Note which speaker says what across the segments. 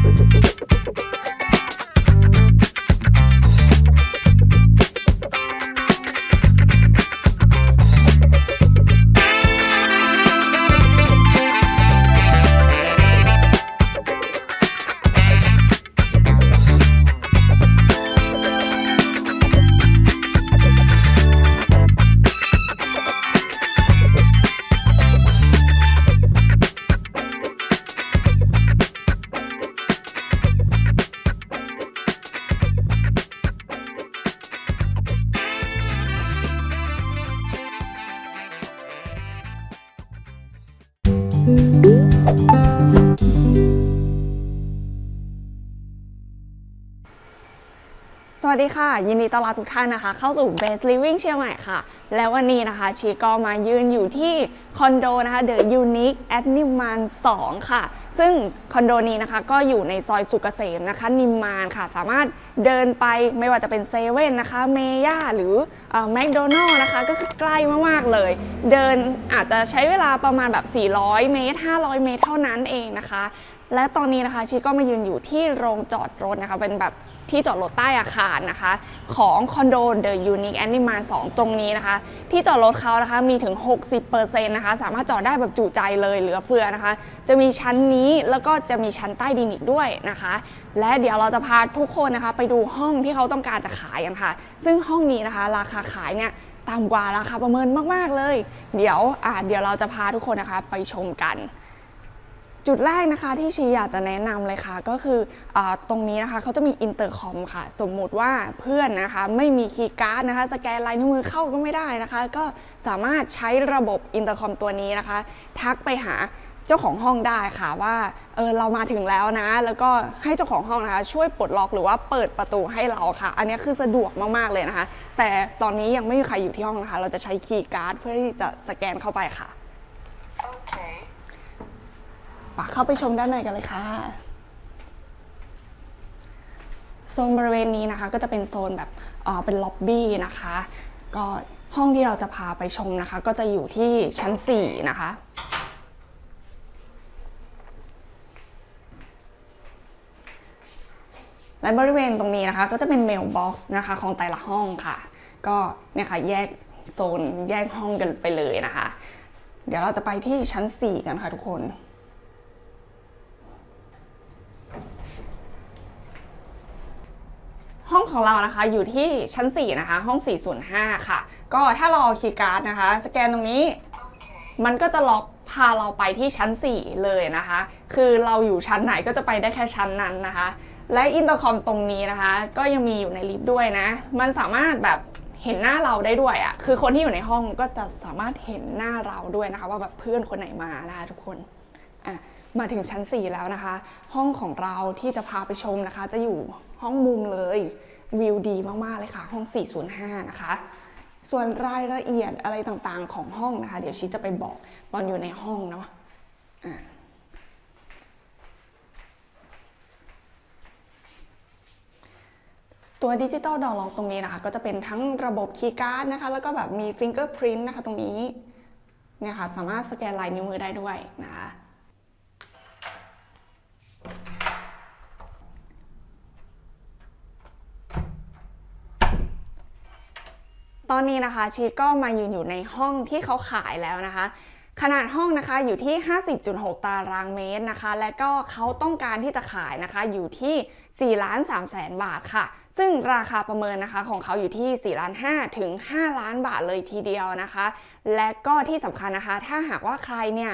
Speaker 1: Thank you. วัสดีค่ะ ยินดีต้อนรับทุกท่านนะคะ เข้าสู่ Base Living เชียงใหม่ค่ะ แล้ววันนี้นะคะ ชีก็มายืนอยู่ที่คอนโดนะคะ The Unique at นิมมาน 2 ค่ะ ซึ่งคอนโดนี้นะคะก็อยู่ในซอยสุกเกษมนะคะ นิมมานค่ะ สามารถเดินไปไม่ว่าจะเป็นเซเว่นนะคะเมย่าหรือแมคโดนัลล์นะคะ ก็คือใกล้มาก ๆ เลย เดินอาจจะใช้เวลาประมาณแบบ 400 เมตร 500 เมตรเท่านั้นเองนะคะ และตอนนี้นะคะชีก็มายืนอยู่ที่โรงจอดรถนะคะเป็นแบบ ที่จอดรถใต้อาคารนะคะ ของคอนโด The Unique Animal 2ตรงนี้นะคะ ที่จอดรถเขานะคะมีถึง 60%นะคะสามารถจอดได้แบบจุใจเลยเหลือเฟือนะคะ จะมีชั้นนี้แล้วก็จะมีชั้นใต้ดินอีกด้วยนะคะ และเดี๋ยวเราจะพาทุกคนนะคะ ไปดูห้องที่เขาต้องการจะขายกันค่ะ ซึ่งห้องนี้นะคะ ราคาขายเนี่ยต่ำกว่าราคาประเมินมาก ๆ เลย เดี๋ยวอ่าเดี๋ยวเราจะพาทุกคนนะคะไปชมกัน จุดแรกนะคะที่ชีอยากจะแนะนำเลยค่ะ ก็คืออตรงนี้นะคะเขาจะมีอินเตอร์คอมค่ะ สมมุติว่าเพื่อนนะคะไม่มีคีย์การ์ดนะคะ สแกนลายนิ้วมือเข้าก็ไม่ได้นะคะ ก็สามารถใช้ระบบอินเตอร์คอมตัวนี้นะคะ ทักไปหาเจ้าของห้องได้ค่ะว่าเออเรามาถึงแล้วนะ แล้วก็ให้เจ้าของห้องนะคะ ช่วยปลดล็อกหรือว่าเปิดประตูให้เราค่ะ อันนี้คือสะดวกมากๆเลยนะคะ แต่ตอนนี้ยังไม่มีใครอยู่ที่ห้องนะคะ เราจะใช้คีย์การ์ดเพื่อที่จะสแกนเข้าไปค่ะ ปะเข้าไปชมด้านในกันเลยค่ะโซนบริเวณนี้นะคะ ก็จะเป็นโซนแบบเป็นล็อบบี้นะคะ ก็ห้องที่เราจะพาไปชมนะคะ ก็จะอยู่ที่ชั้น 4 นะคะและบริเวณตรงนี้นะคะ ก็จะเป็นเมลบ็อกซ์นะคะ ของแต่ละห้องค่ะ ก็เนี่ยค่ะแยกโซนแยกห้องกันไปเลยนะคะ เดี๋ยวเราจะไปที่ชั้น 4 กันค่ะทุกคน ห้องของเรานะคะอยู่ที่ชั้น 4 นะคะ ห้อง 405 ค่ะ ก็ถ้าเราเอาคีย์การ์ดนะคะ สแกนตรงนี้ มันก็จะล็อกพาเราไปที่ชั้น 4 เลยนะคะ คือเราอยู่ชั้นไหนก็จะไปได้แค่ชั้นนั้นนะคะ และอินเตอร์คอมตรงนี้นะคะ ก็ยังมีอยู่ในลิฟต์ด้วยนะ มันสามารถแบบเห็นหน้าเราได้ด้วยอะ่ะ คือคนที่อยู่ในห้องก็จะสามารถเห็นหน้าเราด้วยนะคะ ว่าแบบเพื่อนคนไหนมานะคะทุกคนอะมาถึงชั้น 4 แล้วนะคะ ห้องของเราที่จะพาไปชมนะคะ จะอยู่ห้องมุมเลย วิวดีมาก ๆ เลยค่ะ ห้อง 405 นะคะ ส่วนรายละเอียดอะไรต่างๆของห้องนะคะ เดี๋ยวชิจะไปบอกตอนอยู่ในห้องเนาะะตัวดิจิตอลดอล็อกตรงนี้นะคะ ก็จะเป็นทั้งระบบคีย์การ์ดนะคะ แล้วก็แบบมีฟิงเกอร์พรินต์นะคะ ตรงนี้เนี่ยค่ะ สามารถสแกนลายนิ้วมือได้ด้วยนะคะ ตอนนี้นะคะชีก็มายืนอยู่ในห้องที่เขาขายแล้วนะคะ ขนาดห้องนะคะอยู่ที่ 50.6 ตารางเมตรนะคะ และก็เขาต้องการที่จะขายนะคะอยู่ที่4ล้าน3แสนบาทค่ะ ซึ่งราคาประเมินนะคะของเขาอยู่ที่4ล้าน5ถึง 5 ล้านบาทเลยทีเดียวนะคะ และก็ที่สำคัญนะคะ ถ้าหากว่าใครเนี่ย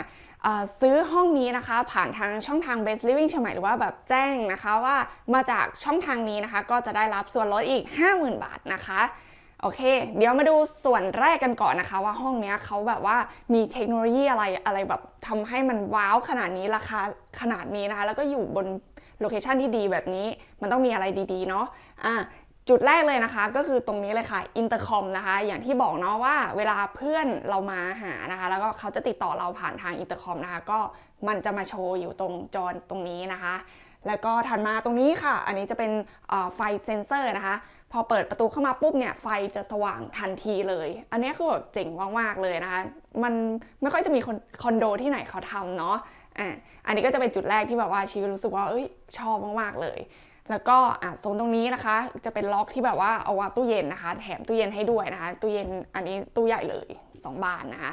Speaker 1: ซื้อห้องนี้นะคะ ผ่านทางช่องทาง Best Living เชียงใหม่หรือว่าแบบแจ้งนะคะว่ามาจากช่องทางนี้นะคะ ก็จะได้รับส่วนลดอีก 50,000 บาทนะคะ โอเค เดี๋ยวมาดูส่วนแรกกันก่อนนะคะว่าห้องเนี้ยเขาแบบว่ามีเทคโนโลยีอะไรอะไรแบบทำให้มันว้าวขนาดนี้ราคาขนาดนี้นะคะแล้วก็อยู่บนโลเคชันที่ดีแบบนี้มันต้องมีอะไรดีๆเนาะอะจุดแรกเลยนะคะก็คือตรงนี้เลยค่ะอินเตอร์คอมนะคะอย่างที่บอกเนาะว่าเวลาเพื่อนเรามาหานะคะ แล้วก็เขาจะติดต่อเราผ่านทางอินเตอร์คอมนะคะ ก็มันจะมาโชว์อยู่ตรงจอตรงนี้นะคะ แล้วก็ถัดมาตรงนี้ค่ะ อันนี้จะเป็นไฟเซนเซอร์นะคะ พอเปิดประตูเข้ามาปุ๊บเนี่ยไฟจะสว่างทันทีเลย อันนี้คือแบบเจ๋งมากๆเลยนะคะ มันไม่ค่อยจะมีคนคอนโดที่ไหนเขาทำเนาะอะอันนี้ก็จะเป็นจุดแรกที่แบบว่าชีรู้สึกว่าเอ้ยชอบมากๆเลย แล้วก็อะโซนตรงนี้นะคะ จะเป็นล็อกที่แบบว่าเอาวางตู้เย็นนะคะ แถมตู้เย็นให้ด้วยนะคะ ตู้เย็นอันนี้ตู้ใหญ่เลย 2 บานนะคะ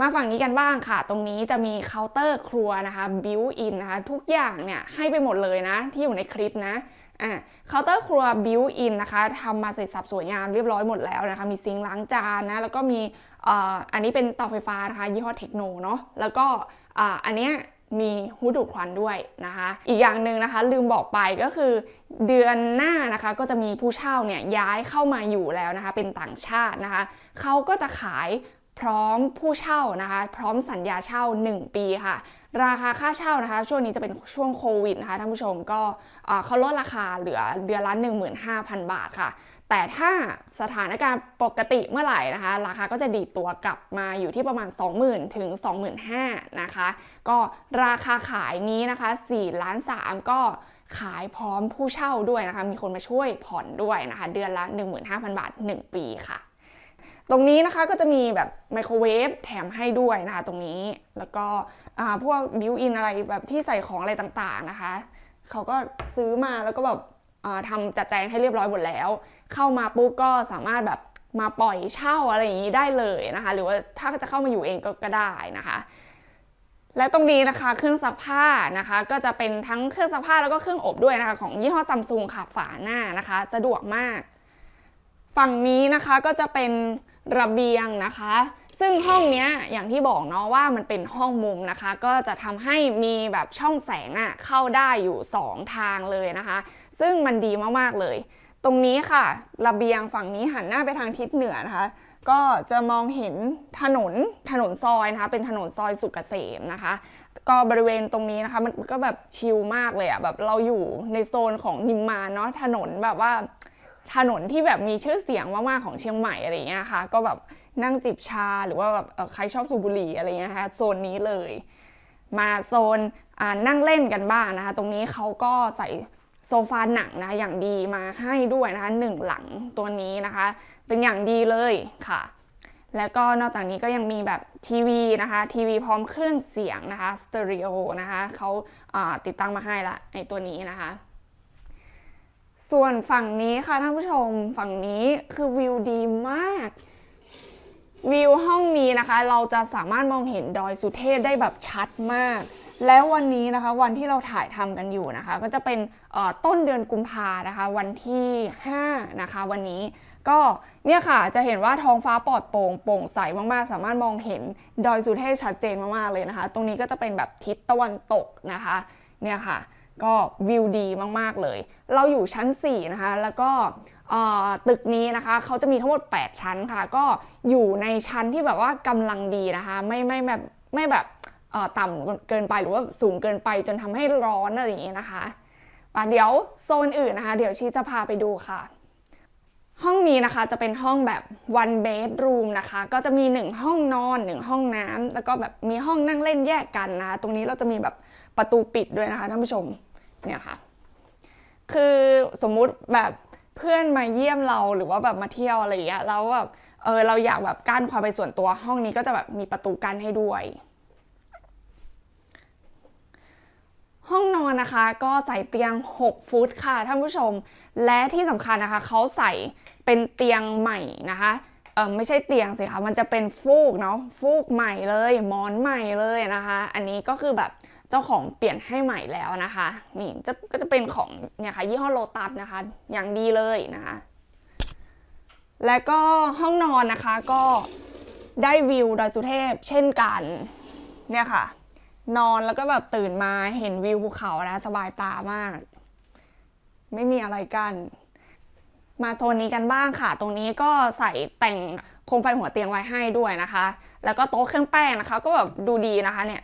Speaker 1: มาฝั่งนี้กันบ้างค่ะ ตรงนี้จะมีเคาน์เตอร์ครัวนะคะบิวอินนะคะทุกอย่างเนี่ยให้ไปหมดเลยนะ ที่อยู่ในคลิปนะอะเคาน์เตอร์ครัวบิวอินนะคะทำมาเสร็จสับสวยงามเรียบร้อยหมดแล้วนะคะ มีซิงล้างจานนะ แล้วก็มีอ่าอันนี้เป็นเตาไฟฟ้านะคะ ยี่ห้อเทคโนเนาะแล้วก็อ่าอันเนี้ยมีฮูดดูดควันด้วยนะคะ อีกอย่างหนึ่งนะคะลืมบอกไปก็คือเดือนหน้านะคะก็จะมีผู้เช่าเนี่ยย้ายเข้ามาอยู่แล้วนะคะ เป็นต่างชาตินะคะ เขาก็จะขาย พร้อมผู้เช่านะคะ พร้อมสัญญาเช่า 1 ปีค่ะ ราคาค่าเช่านะคะ ช่วงนี้จะเป็นช่วงโควิดนะคะท่านผู้ชมก็เขาลดราคาเหลือเดือนละ 15,000 บาทค่ะ แต่ถ้าสถานการณ์ปกติเมื่อไหร่นะคะ ราคาก็จะดีดตัวกลับมาอยู่ที่ประมาณ 20,000 ถึง 25,000นะคะ ก็ราคาขายนี้นะคะ4ล้าน3ก็ขายพร้อมผู้เช่าด้วยนะคะ มีคนมาช่วยผ่อนด้วยนะคะ เดือนละ 15,000 บาท 1 ปีค่ะ ตรงนี้นะคะก็จะมีแบบไมโครเวฟแถมให้ด้วยนะคะตรงนี้แล้วก็พวกบิวอินอะไรแบบที่ใส่ของอะไรต่างๆนะคะเขาก็ซื้อมาแล้วก็แบบอ่าทำจัดแจงให้เรียบร้อยหมดแล้ว เข้ามาปุ๊บก็สามารถแบบมาปล่อยเช่าอะไรอย่างนี้ได้เลยนะคะ หรือว่าถ้าจะเข้ามาอยู่เองก็ก็ได้นะคะ และตรงนี้นะคะเครื่องซักผ้านะคะ ก็จะเป็นทั้งเครื่องซักผ้าแล้วก็เครื่องอบด้วยนะคะ ของยี่ห้อซัมซุงค่ะฝาหน้านะคะ สะดวกมาก ฝั่งนี้นะคะก็จะเป็น ระเบียงนะคะ ซึ่งห้องนี้อย่างที่บอกเนาะว่ามันเป็นห้องมุมนะคะ ก็จะทำให้มีแบบช่องแสงอะ่ะเข้าได้อยู่ 2 ทางเลยนะคะ ซึ่งมันดีมากๆเลย ตรงนี้ค่ะ ระเบียงฝั่งนี้หันหน้าไปทางทิศเหนือนะคะก็จะมองเห็นถนนถนนซอยนะคะ เป็นถนนซอยสุกเกษมนะคะ ก็บริเวณตรงนี้นะคะ มันก็แบบชิลมากเลยอะ่ะแบบเราอยู่ในโซนของนิมมานเนาะถนนแบบว่า ถนนที่แบบมีชื่อเสียงมากๆของเชียงใหม่อะไรเงี้ยค่ะก็แบบนั่งจิบชาหรือว่าแบบใครชอบสูบบุหรี่อะไรเงี้ยนะคะโซนนี้เลย มาโซนนั่งเล่นกันบ้างนะคะ ตรงนี้เขาก็ใส่โซฟาหนังนะคะอย่างดีมาให้ด้วยนะคะหนึ่งหลังตัวนี้นะคะ เป็นอย่างดีเลยค่ะ แล้วก็นอกจากนี้ก็ยังมีแบบทีวีนะคะทีวีพร้อมเครื่องเสียงนะคะสเตอริโอนะคะเขาาติดตั้งมาให้ละในตัวนี้นะคะ ส่วนฝั่งนี้ค่ะท่านผู้ชมฝั่งนี้คือวิวดีมาก วิวห้องนี้นะคะ เราจะสามารถมองเห็นดอยสุเทพได้แบบชัดมาก แล้ววันนี้นะคะวันที่เราถ่ายทำกันอยู่นะคะ ก็จะเป็นต้นเดือนกุมภานะคะ วันที่ 5 นะคะ วันนี้ก็เนี่ยค่ะจะเห็นว่าท้องฟ้าปลอดโปร่งโปร่งใสมากๆ สามารถมองเห็นดอยสุเทพชัดเจนมากๆเลยนะคะ ตรงนี้ก็จะเป็นแบบทิศตะวันตกนะคะ เนี่ยค่ะ ก็วิวดีมากๆเลย เราอยู่ชั้น 4 นะคะ แล้วก็ตึกนี้นะคะเขาจะมีทั้งหมด 8 ชั้นค่ะ ก็อยู่ในชั้นที่แบบว่ากำลังดีนะคะ ไม่ไม่แบบไม่แบบต่ำเกินไปหรือว่าสูงเกินไปจนทำให้ร้อนอะไรอย่างนี้นะคะอะเดี๋ยวโซนอื่นนะคะ เดี๋ยวชีจะพาไปดูค่ะ ห้องนี้นะคะจะเป็นห้องแบบ one bedroom นะคะ ก็จะมี 1 ห้องนอน 1 ห้องน้ำแล้วก็แบบมีห้องนั่งเล่นแยกกันนะคะ ตรงนี้เราจะมีแบบประตูปิดด้วยนะคะท่านผู้ชม เนี่ยค่ะ คือสมมุติแบบเพื่อนมาเยี่ยมเราหรือว่าแบบมาเที่ยวอะไรอย่างเงี้ยแล้วแบบเออเราอยากแบบกั้นความเป็นส่วนตัวห้องนี้ก็จะแบบมีประตูกั้นให้ด้วย ห้องนอนนะคะก็ใส่เตียง 6 ฟุตค่ะท่านผู้ชม และที่สำคัญนะคะเขาใส่เป็นเตียงใหม่นะคะเออไม่ใช่เตียงสิคะมันจะเป็นฟูกเนาะฟูกใหม่เลยหมอนใหม่เลยนะคะ อันนี้ก็คือแบบ เจ้าของเปลี่ยนให้ใหม่แล้วนะคะนี่จะก็จะเป็นของเนี่ยค่ะยี่ห้อโลตัสนะคะ อย่างดีเลยนะคะ และก็ห้องนอนนะคะก็ได้วิวดอยสุเทพเช่นกันเนี่ยค่ะ นอนแล้วก็แบบตื่นมาเห็นวิวภูเขานะสบายตามาก ไม่มีอะไรกันมาโซนนี้กันบ้างค่ะ ตรงนี้ก็ใส่แต่งโคมไฟหัวเตียงไว้ให้ด้วยนะคะ แล้วก็โต๊ะเครื่องแป้งนะคะ ก็แบบดูดีนะคะเนี่ย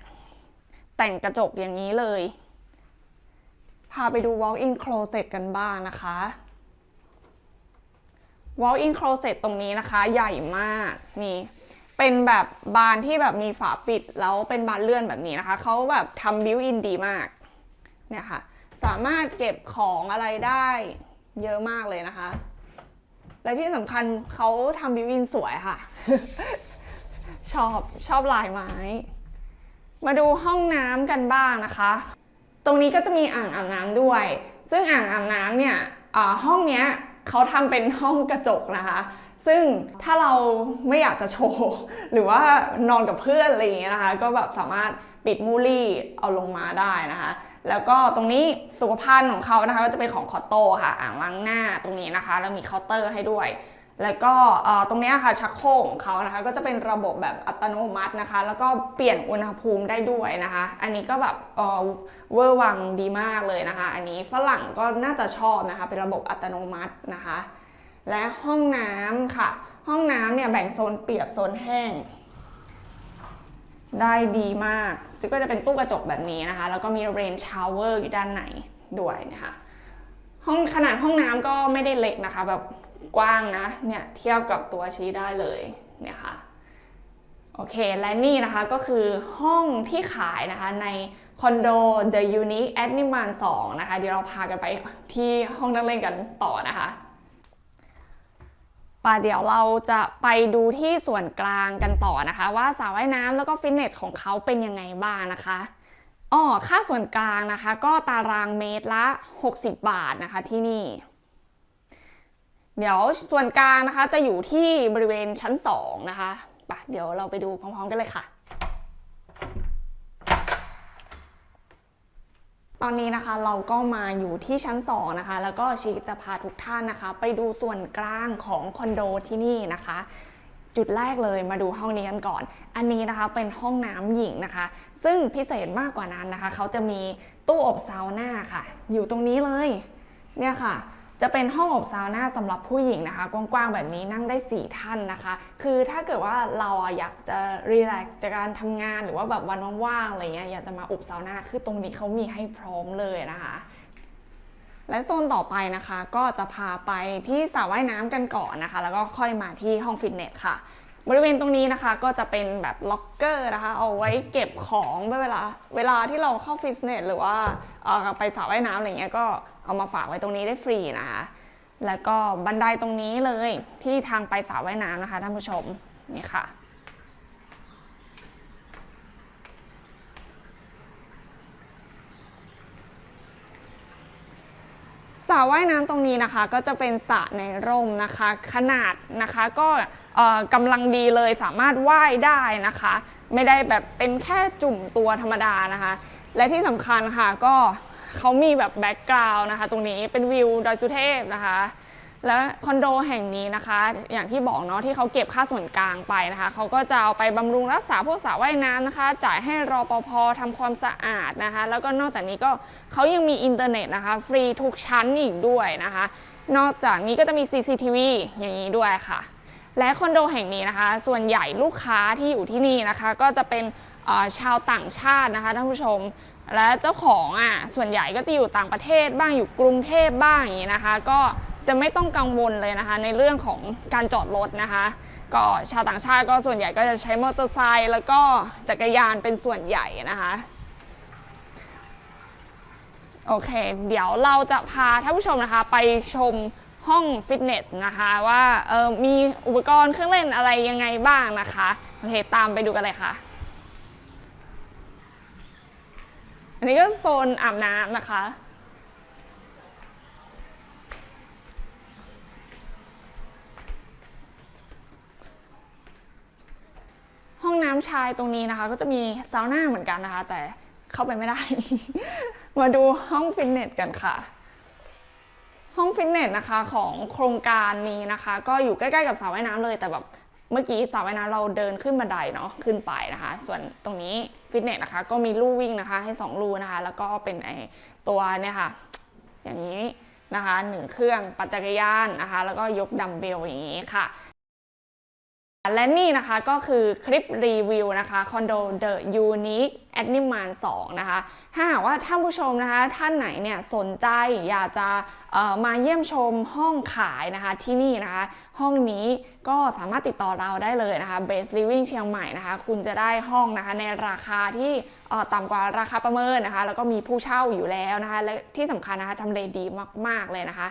Speaker 1: แต่งกระจกอย่างนี้เลย พาไปดู walk-in closet กันบ้างนะคะ walk-in closet ตรงนี้นะคะ ใหญ่มากนี่เป็นแบบบานที่แบบมีฝาปิดแล้วเป็นบานเลื่อนแบบนี้นะคะ เขาแบบทำบิวอินดีมาก เนี่ยค่ะ สามารถเก็บของอะไรได้เยอะมากเลยนะคะ และที่สำคัญเขาทำบิวอินสวยค่ะ ชอบชอบลายไม้ มาดูห้องน้ำกันบ้างนะคะ ตรงนี้ก็จะมีอ่างอาบน้ำด้วย ซึ่งอ่างอาบน้ำเนี่ยห้องเนี้ยเขาทำเป็นห้องกระจกนะคะ ซึ่งถ้าเราไม่อยากจะโชว์ หรือว่านอนกับเพื่อนอะไรอย่างเงี้ยนะคะ ก็แบบสามารถปิดมูลี่เอาลงมาได้นะคะ แล้วก็ตรงนี้สุขภัณฑ์ของเขานะคะ ก็จะเป็นของคอตโต้ค่ะ อ่างล้างหน้าตรงนี้นะคะ แล้วมีเคาน์เตอร์ให้ด้วย แล้วก็ตรงนี้ค่ะชักโครกของเขานะคะก็จะเป็นระบบแบบอัตโนมัตินะคะ แล้วก็เปลี่ยนอุณหภูมิได้ด้วยนะคะ อันนี้ก็แบบเวอร์วังดีมากเลยนะคะ อันนี้ฝรั่งก็น่าจะชอบนะคะ เป็นระบบอัตโนมัตินะคะ และห้องน้ำค่ะ ห้องน้ำเนี่ยแบ่งโซนเปียกโซนแห้ง ได้ดีมากก็จะเป็นตู้กระจกแบบนี้นะคะ แล้วก็มีเรนชาวเวอร์อยู่ด้านในด้วยนะคะห้องขนาดห้องน้ำก็ไม่ได้เล็กนะคะ แบบ กว้างนะเนี่ยเทียบกับตัวชี้ได้เลยเนี่ยค่ะโอเค และนี่นะคะก็คือห้องที่ขายนะคะในคอนโด The Unique a n i m a n 2 นะคะ เดี๋ยวเราพากันไปที่ห้องนั่งเล่นกันต่อนะคะป่ะเดี๋ยวเราจะไปดูที่ส่วนกลางกันต่อนะคะ ว่าสระว่ายน้ำแล้วก็ฟิตเนสของเขาเป็นยังไงบ้างนะคะอ๋อค่าส่วนกลางนะคะ ก็ตารางเมตรละ 60 บาทนะคะที่นี่ เดี๋ยวส่วนกลางนะคะจะอยู่ที่บริเวณชั้น 2 นะคะปะเดี๋ยวเราไปดูพร้อมๆกันเลยค่ะ ตอนนี้นะคะเราก็มาอยู่ที่ชั้น 2 นะคะ แล้วก็ชีจะพาทุกท่านนะคะ ไปดูส่วนกลางของคอนโดที่นี่นะคะจุดแรกเลยมาดูห้องนี้กันก่อน อันนี้นะคะเป็นห้องน้ำหญิงนะคะ ซึ่งพิเศษมากกว่านั้นนะคะ เขาจะมีตู้อบซาวน่าค่ะ อยู่ตรงนี้เลย เนี่ยค่ะ จะเป็นห้องอบซาวน่าสำหรับผู้หญิงนะคะ กว้างๆแบบนี้นั่งได้ 4 ท่านนะคะ คือถ้าเกิดว่าเราอยากจะรีแลกซ์จากการทำงานหรือว่าแบบวันว่างๆอะไรเงี้ยอยากจะมาอบซาวน่าคือตรงนี้เขามีให้พร้อมเลยนะคะและโซนต่อไปนะคะก็จะพาไปที่สระว่ายน้ำกันก่อนนะคะ แล้วก็ค่อยมาที่ห้องฟิตเนสค่ะ บริเวณตรงนี้นะคะก็จะเป็นแบบล็อกเกอร์นะคะ เอาไว้เก็บของเวลาเวลาที่เราเข้าฟิตเนสหรือว่าเออไปสระว่ายน้ำอะไรเงี้ยก็ เอามาฝากไว้ตรงนี้ได้ฟรีนะคะ แล้วก็บันไดตรงนี้เลยที่ทางไปสระว่ายน้ำนะคะท่านผู้ชมนี่ค่ะสระว่ายน้ำตรงนี้นะคะก็จะเป็นสระในร่มนะคะ ขนาดนะคะก็กำลังดีเลยสามารถว่ายได้นะคะ ไม่ได้แบบเป็นแค่จุ่มตัวธรรมดานะคะ และที่สำคัญค่ะก็ เขามีแบบแบ็กกราวน์นะคะ ตรงนี้เป็นวิวดอยสุเทพนะคะ และคอนโดแห่งนี้นะคะ อย่างที่บอกเนาะที่เขาเก็บค่าส่วนกลางไปนะคะเขาก็จะเอาไปบำรุงรักษาพวกสระว่ายน้ำนะคะ จ่ายให้รอปภทำความสะอาดนะคะ แล้วก็นอกจากนี้ก็เขายังมีอินเทอร์เน็ตนะคะ ฟรีทุกชั้นอีกด้วยนะคะ นอกจากนี้ก็จะมี CCTV อย่างนี้ด้วยค่ะ และคอนโดแห่งนี้นะคะ ส่วนใหญ่ลูกค้าที่อยู่ที่นี่นะคะ ก็จะเป็นชาวต่างชาตินะคะท่านผู้ชม และเจ้าของอะส่วนใหญ่ก็จะอยู่ต่างประเทศบ้างอยู่กรุงเทพบ้างอย่างนี้นะคะ ก็จะไม่ต้องกังวลเลยนะคะ ในเรื่องของการจอดรถนะคะ ก็ชาวต่างชาติก็ส่วนใหญ่ก็จะใช้มอเตอร์ไซค์แล้วก็จักรยานเป็นส่วนใหญ่นะคะโอเค เดี๋ยวเราจะพาท่านผู้ชมนะคะ ไปชมห้องฟิตเนสนะคะว่าเออมีอุปกรณ์เครื่องเล่นอะไรยังไงบ้างนะคะ โอเค ตามไปดูกันเลยค่ะ อันนี้ก็โซนอาบน้ำนะคะ ห้องน้ำชายตรงนี้นะคะ ก็จะมีซาวน่าเหมือนกันนะคะ แต่เข้าไปไม่ได้ มาดูห้องฟิตเนสกันค่ะ ห้องฟิตเนสนะคะของโครงการนี้นะคะ ก็อยู่ใกล้ๆกับสระว่ายน้ำเลยแต่แบบ เมื่อกี้สระว่ายน้ำเราเดินขึ้นบันไดเนาะขึ้นไปนะคะ ส่วนตรงนี้ฟิตเนสนะคะ ก็มีลู่วิ่งนะคะ ให้ 2 ลู่นะคะ แล้วก็เป็นไอตัวเนี่ยค่ะ อย่างนี้นะคะหนึ่งเครื่องปั่นจักรยานนะคะ แล้วก็ยกดัมเบลอย่างนี้ค่ะ และนี่นะคะก็คือคลิปรีวิวนะคะคอนโด The Unique a n i m a n 2นะคะ ถ้าหากว่าท่านผู้ชมนะคะ ท่านไหนเนี่ยสนใจอยากจะมาเยี่ยมชมห้องขายนะคะที่นี่นะคะ ห้องนี้ก็สามารถติดต่อเราได้เลยนะคะ Base Living เชียงใหม่นะคะ คุณจะได้ห้องนะคะในราคาที่ต่ำกว่าราคาประเมินนะคะ แล้วก็มีผู้เช่าอยู่แล้วนะคะ และที่สำคัญนะคะทำเลดีมาก ๆ เลยนะคะ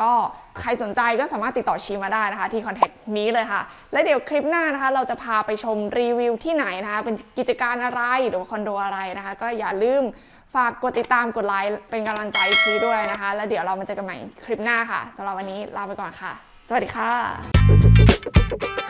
Speaker 1: ก็ใครสนใจก็สามารถติดต่อชีมาได้นะคะ ที่คอนแทคนี้เลยค่ะ และเดี๋ยวคลิปหน้านะคะ เราจะพาไปชมรีวิวที่ไหนนะคะ เป็นกิจการอะไรหรือคอนโดอะไรนะคะ ก็อย่าลืมฝากกดติดตามกดไลค์เป็นกำลังใจชีด้วยนะคะ แล้วเดี๋ยวเรามาเจอกันใหม่คลิปหน้าค่ะสำหรับวันนี้ลาไปก่อนค่ะ สวัสดีค่ะ